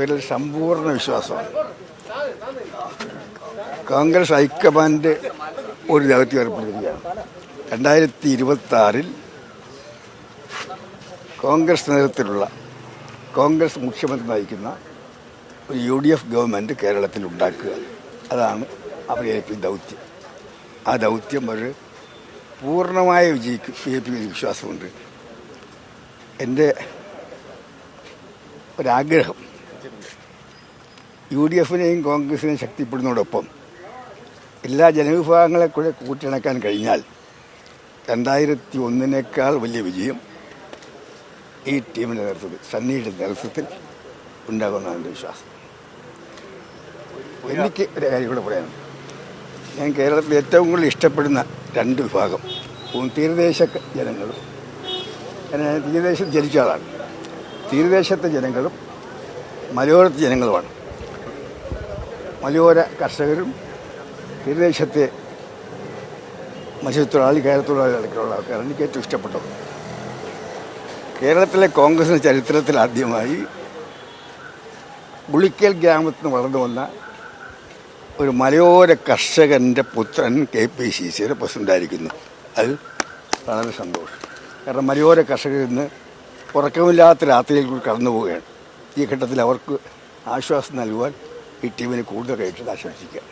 പേരിൽ സമ്പൂർണ വിശ്വാസമാണ്. കോൺഗ്രസ് ഹൈക്കമാൻഡ് ഒരു ദൗത്യം ഏർപ്പെടുത്തിയിരിക്കുകയാണ്. രണ്ടായിരത്തി ഇരുപത്തി ആറിൽ കോൺഗ്രസ് നേതൃത്വത്തിലുള്ള കോൺഗ്രസ് മുഖ്യമന്ത്രി നയിക്കുന്ന ഒരു യു ഡി എഫ് ഗവൺമെന്റ് കേരളത്തിൽ ഉണ്ടാക്കുക. അതാണ് അവരെ ദൗത്യം. ആ ദൗത്യം അവർ പൂർണമായ വിജയിക്കും പിക്ക് വിശ്വാസമുണ്ട്. എന്റെ ഒരാഗ്രഹം യു ഡി എഫിനെയും കോൺഗ്രസിനെയും ശക്തിപ്പെടുന്നതോടൊപ്പം എല്ലാ ജനവിഭാഗങ്ങളെ കൂടെ കൂട്ടിണക്കാൻ കഴിഞ്ഞാൽ രണ്ടായിരത്തി ഒന്നിനേക്കാൾ വലിയ വിജയം ഈ ടീമിന്റെ നേതൃത്വത്തിൽ സണ്ണിയുടെ നേതൃത്വത്തിൽ ഉണ്ടാകുമെന്നാണ് എന്റെ വിശ്വാസം. എനിക്ക് ഒരു കാര്യം കൂടെ പറയാനുണ്ട്. ഞാൻ കേരളത്തിൽ ഏറ്റവും കൂടുതൽ ഇഷ്ടപ്പെടുന്ന രണ്ട് വിഭാഗം തീരദേശ ജനങ്ങളും തീരദേശത്ത് ജനിച്ച ആളാണ്. തീരദേശത്തെ ജനങ്ങളും മലയോരത്തെ ജനങ്ങളുമാണ്. മലയോര കർഷകരും തീരദേശത്തെ മത്സ്യത്തൊഴിലാളി കയറത്തൊഴിലാളി അടക്കമുള്ള ആൾക്കാരാണ് എനിക്ക് ഏറ്റവും ഇഷ്ടപ്പെട്ടത്. കേരളത്തിലെ കോൺഗ്രസിന്റെ ചരിത്രത്തിൽ ആദ്യമായി ഗുളിക്കൽ ഗ്രാമത്തിൽ നിന്ന് വളർന്നു വന്ന ഒരു മലയോര കർഷകന്റെ പുത്രൻ കെ പി സി സിയുടെ പ്രസിഡന്റായിരിക്കുന്നു അത് വളരെ സന്തോഷം. കാരണം മലയോര കർഷകരിൽ നിന്ന് ഉറക്കമില്ലാത്ത രാത്രിയിൽ കൂടി കടന്നു പോവുകയാണ് ഈ ഘട്ടത്തിൽ അവർക്ക് ആശ്വാസം നൽകുവാൻ ഈ ടീമിന് കൂടുതൽ കഴിച്ചത് ആശംസിക്കുക